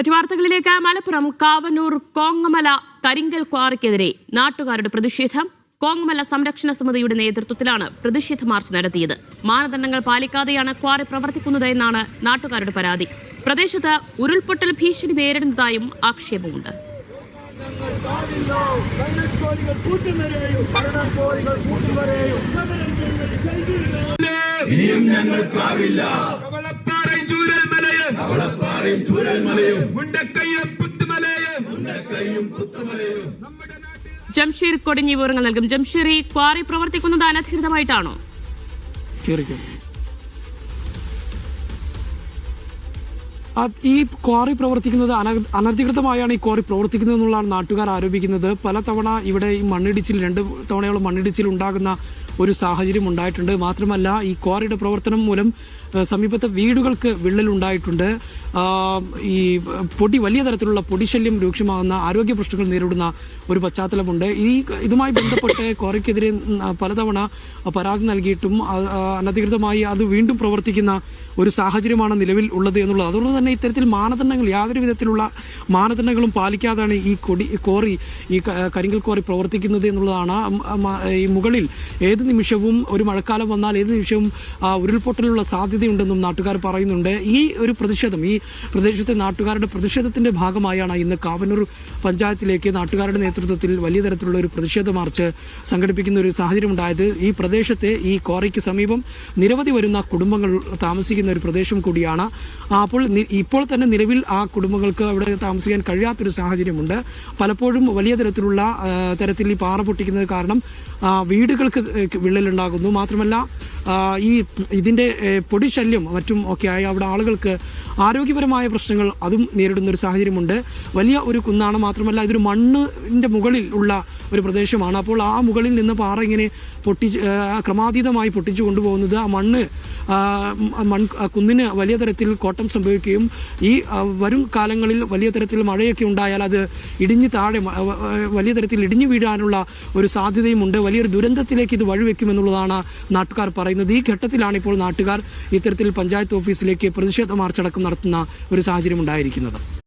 മറ്റു വാർത്തകളിലേക്ക് മലപ്പുറം കാവനൂർ കോങ്ങമല കരിങ്കൽ ക്വാറിക്കെതിരെ നാട്ടുകാരുടെ പ്രതിഷേധം. കോങ്ങമല സംരക്ഷണ സമിതിയുടെ നേതൃത്വത്തിലാണ് പ്രതിഷേധ മാർച്ച് നടത്തിയത്. മാനദണ്ഡങ്ങൾ പാലിക്കാതെയാണ് ക്വാറി പ്രവർത്തിക്കുന്നത് എന്നാണ് നാട്ടുകാരുടെ പരാതി. പ്രദേശത്ത് ഉരുൾപൊട്ടൽ ഭീഷണി നേരിടുന്നതായും ആക്ഷേപമുണ്ട്. ഇനിയും കവളപ്പാറയും ചൂരൽമലയും അവളപ്പാറയും ചൂരൽമലയും. മുണ്ടക്കയ്യും പുത്തുമലയും. മുണ്ടക്കൈയും പുത്തുമലയും. ജംഷീർ കൊടിഞ്ഞി വിവരങ്ങൾ നൽകും. ജംഷീർ ഈ ക്വാറി പ്രവർത്തിക്കുന്നത് അനധികൃതമായിട്ടാണോ? ഈ ക്വാറി പ്രവർത്തിക്കുന്നത് അന- അനധികൃതമായാണ് ഈ ക്വാറി പ്രവർത്തിക്കുന്നത് എന്നുള്ളതാണ് നാട്ടുകാർ ആരോപിക്കുന്നത്. പലതവണ ഇവിടെ ഈ മണ്ണിടിച്ചിൽ രണ്ട് തവണയോളം മണ്ണിടിച്ചിൽ ഉണ്ടാകുന്ന ഒരു സാഹചര്യം ഉണ്ടായിട്ടുണ്ട്. മാത്രമല്ല ഈ ക്വാറിയുടെ പ്രവർത്തനം മൂലം സമീപത്തെ വീടുകൾക്ക് വിള്ളൽ ഉണ്ടായിട്ടുണ്ട്. ഈ പൊടി വലിയ തരത്തിലുള്ള പൊടിശല്യം രൂക്ഷമാകുന്ന ആരോഗ്യ പ്രശ്നങ്ങൾ നേരിടുന്ന ഒരു പശ്ചാത്തലമുണ്ട്. ഈ ഇതുമായി ബന്ധപ്പെട്ട് ക്വാറിക്കെതിരെ പലതവണ പരാതി നൽകിയിട്ടും അനധികൃതമായി അത് വീണ്ടും പ്രവർത്തിക്കുന്ന ഒരു സാഹചര്യമാണ് നിലവിൽ ഉള്ളത് എന്നുള്ളത്. അതുകൊണ്ട് തന്നെ ഇത്തരത്തിൽ മാനദണ്ഡങ്ങൾ യാതൊരു വിധത്തിലുള്ള മാനദണ്ഡങ്ങളും പാലിക്കാതാണ് ഈ കൊടി കോറി ഈ കരിങ്കൽ കോറി പ്രവർത്തിക്കുന്നത് എന്നുള്ളതാണ്. ഈ മുകളിൽ ഏത് നിമിഷവും ഒരു മഴക്കാലം വന്നാൽ ഏത് നിമിഷവും ഉരുൾപൊട്ടലുള്ള സാധ്യതയുണ്ടെന്നും നാട്ടുകാർ പറയുന്നുണ്ട്. ഈ ഒരു പ്രതിഷേധം ഈ പ്രദേശത്തെ നാട്ടുകാരുടെ പ്രതിഷേധത്തിന്റെ ഭാഗമായാണ് ഇന്ന് കാവനൂർ പഞ്ചായത്തിലേക്ക് നാട്ടുകാരുടെ നേതൃത്വത്തിൽ വലിയ തരത്തിലുള്ള ഒരു പ്രതിഷേധ മാർച്ച് സംഘടിപ്പിക്കുന്ന ഒരു സാഹചര്യം ഉണ്ടായത് ഈ പ്രദേശത്തെ ഈ കോറയ്ക്ക് സമീപം നിരവധി വരുന്ന കുടുംബങ്ങൾ താമസിക്കുന്ന ഒരു പ്രദേശം കൂടിയാണ്. അപ്പോൾ നി- ഇപ്പോൾ തന്നെ നിലവിൽ ആ കുടുംബങ്ങൾക്ക് അവിടെ താമസിക്കാൻ കഴിയാത്തൊരു സാഹചര്യമുണ്ട്. പലപ്പോഴും വലിയ തരത്തിലുള്ള തരത്തിൽ ഈ പാറ പൊട്ടിക്കുന്നത് കാരണം വീടുകൾക്ക് വിള്ളലുണ്ടാകുന്നു. മാത്രമല്ല ഈ ഇതിന്റെ പൊടിശല്യം മറ്റും ഒക്കെയായി അവിടെ ആളുകൾക്ക് ആരോഗ്യപരമായ പ്രശ്നങ്ങൾ അതും നേരിടുന്ന ഒരു സാഹചര്യമുണ്ട്. വലിയ ഒരു കുന്നാണ്. മാത്രമല്ല ഇതൊരു മണ്ണിന്റെ മുകളിൽ ഉള്ള ഒരു പ്രദേശമാണ്. അപ്പോൾ ആ മുകളിൽ നിന്ന് പാറ ഇങ്ങനെ പൊട്ടി ക്രമാതീതമായി പൊട്ടിച്ചു കൊണ്ടുപോകുന്നത് ആ മണ്ണ് മൺ കുന്നിന് വലിയ തരത്തിൽ കോട്ടം സംഭവിക്കുകയും ഈ വരും കാലങ്ങളിൽ വലിയ തരത്തിൽ മഴയൊക്കെ ഉണ്ടായാൽ അത് ഇടിഞ്ഞ് താഴെ വലിയ തരത്തിൽ ഇടിഞ്ഞു വീഴാനുള്ള ഒരു സാധ്യതയും ഉണ്ട് വലിയൊരു ദുരന്തത്തിലേക്ക് ഇത് വഴിവെക്കുമെന്നുള്ളതാണ് നാട്ടുകാർ പറയുന്നത്. ഈ ഘട്ടത്തിലാണ് ഇപ്പോൾ നാട്ടുകാർ ഇത്തരത്തിൽ പഞ്ചായത്ത് ഓഫീസിലേക്ക് പ്രതിഷേധ മാർച്ചടക്കം നടത്തുന്ന ഒരു സാഹചര്യം ഉണ്ടായിരിക്കുന്നത്.